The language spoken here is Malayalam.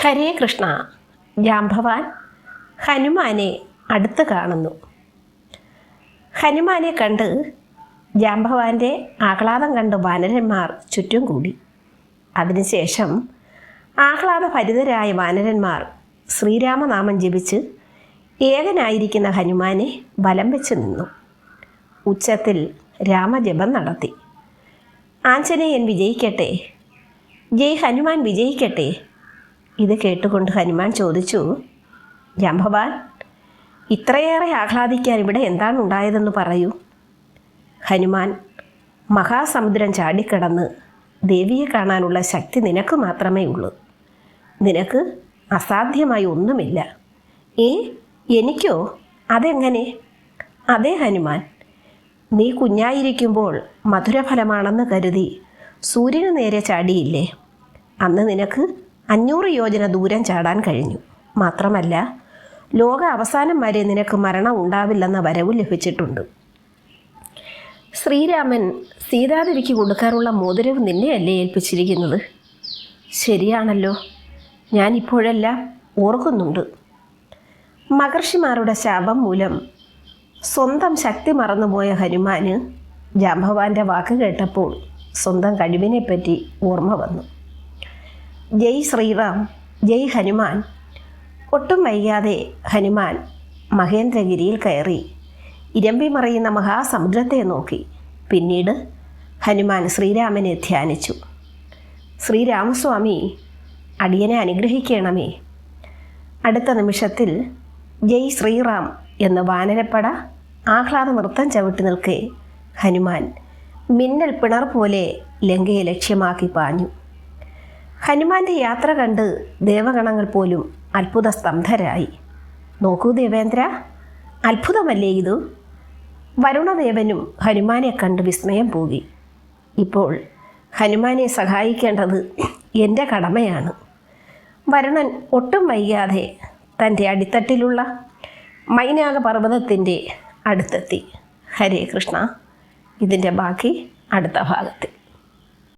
ഹരേ കൃഷ്ണ. ജാംഭവാൻ ഹനുമാനെ അടുത്ത് കാണുന്നു. ഹനുമാനെ കണ്ട് ജാംഭവാന്റെ ആഹ്ലാദം കണ്ട് വാനരന്മാർ ചുറ്റും കൂടി. അതിനുശേഷം ആഹ്ലാദഭരിതരായ വാനരന്മാർ ശ്രീരാമനാമം ജപിച്ച് ഏകനായിരിക്കുന്ന ഹനുമാനെ വലം വെച്ച് നിന്നു. ഉച്ചത്തിൽ രാമജപം നടത്തി. ആഞ്ജനേയൻ വിജയിക്കട്ടെ. ജയ് ഹനുമാൻ വിജയിക്കട്ടെ. ഇത് കേട്ടുകൊണ്ട് ഹനുമാൻ ചോദിച്ചു ജാംഭവാൻ ഇത്രയേറെ ആഹ്ലാദിക്കാൻ ഇവിടെ എന്താണ് ഉണ്ടായതെന്ന് പറയൂ. ഹനുമാൻ മഹാസമുദ്രം ചാടിക്കടന്ന് ദേവിയെ കാണാനുള്ള ശക്തി നിനക്ക് മാത്രമേ ഉള്ളൂ. നിനക്ക് അസാധ്യമായി ഒന്നുമില്ല. ഏ എനിക്കോ? അതെങ്ങനെ? അതെ ഹനുമാൻ. നീ കുഞ്ഞായിരിക്കുമ്പോൾ മധുരഫലമാണെന്ന് കരുതി സൂര്യന് നേരെ ചാടിയില്ലേ? അന്ന് നിനക്ക് അഞ്ഞൂറ് യോജന ദൂരം ചാടാൻ കഴിഞ്ഞു. മാത്രമല്ല ലോക അവസാനം വരെ നിനക്ക് മരണം ഉണ്ടാവില്ലെന്ന വരവും ലഭിച്ചിട്ടുണ്ട്. ശ്രീരാമൻ സീതാദേവിക്ക് കൊടുക്കാറുള്ള മോതിരവും നിന്നെയല്ലേ ഏൽപ്പിച്ചിരിക്കുന്നത്? ശരിയാണല്ലോ. ഞാനിപ്പോഴെല്ലാം ഓർക്കുന്നുണ്ട്. മഹർഷിമാരുടെ ശാപം മൂലം സ്വന്തം ശക്തി മറന്നുപോയ ഹനുമാന് ജാംബവാന്റെ വാക്ക് കേട്ടപ്പോൾ സ്വന്തം കഴിവിനെപ്പറ്റി ഓർമ്മ വന്നു. ജയ് ശ്രീറാം ജയ് ഹനുമാൻ. ഒട്ടും വൈകാതെ ഹനുമാൻ മഹേന്ദ്രഗിരിയിൽ കയറി. ഇരമ്പി മറയുന്ന മഹാസമുദ്രത്തെ നോക്കി. പിന്നീട് ഹനുമാൻ ശ്രീരാമനെ ധ്യാനിച്ചു. ശ്രീരാമസ്വാമി അടിയനെ അനുഗ്രഹിക്കണമേ. അടുത്ത നിമിഷത്തിൽ ജയ് ശ്രീറാം എന്ന വാനരപ്പട ആഹ്ലാദ നൃത്തം ചവിട്ടി നിൽക്കെ ഹനുമാൻ മിന്നൽ പിണർ പോലെ ലങ്കയെ ലക്ഷ്യമാക്കി പാഞ്ഞു. ഹനുമാന്റെ യാത്ര കണ്ട് ദേവഗണങ്ങൾ പോലും അത്ഭുത സ്തംഭരായി നോക്കൂ ദേവേന്ദ്ര അത്ഭുതമല്ലേ ഇത്? വരുണദേവനും ഹനുമാനെ കണ്ട് വിസ്മയം പോകി. ഇപ്പോൾ ഹനുമാനെ സഹായിക്കേണ്ടത് എന്റെ കടമയാണ്. വരുണൻ ഒട്ടും വൈകാതെ തന്റെ അടിത്തട്ടിലുള്ള മൈനാക പർവതത്തിന്റെ അടുത്തെത്തി. ഹരേ കൃഷ്ണ ഇതിന്റെ ബാക്കി അടുത്ത ഭാഗത്തിൽ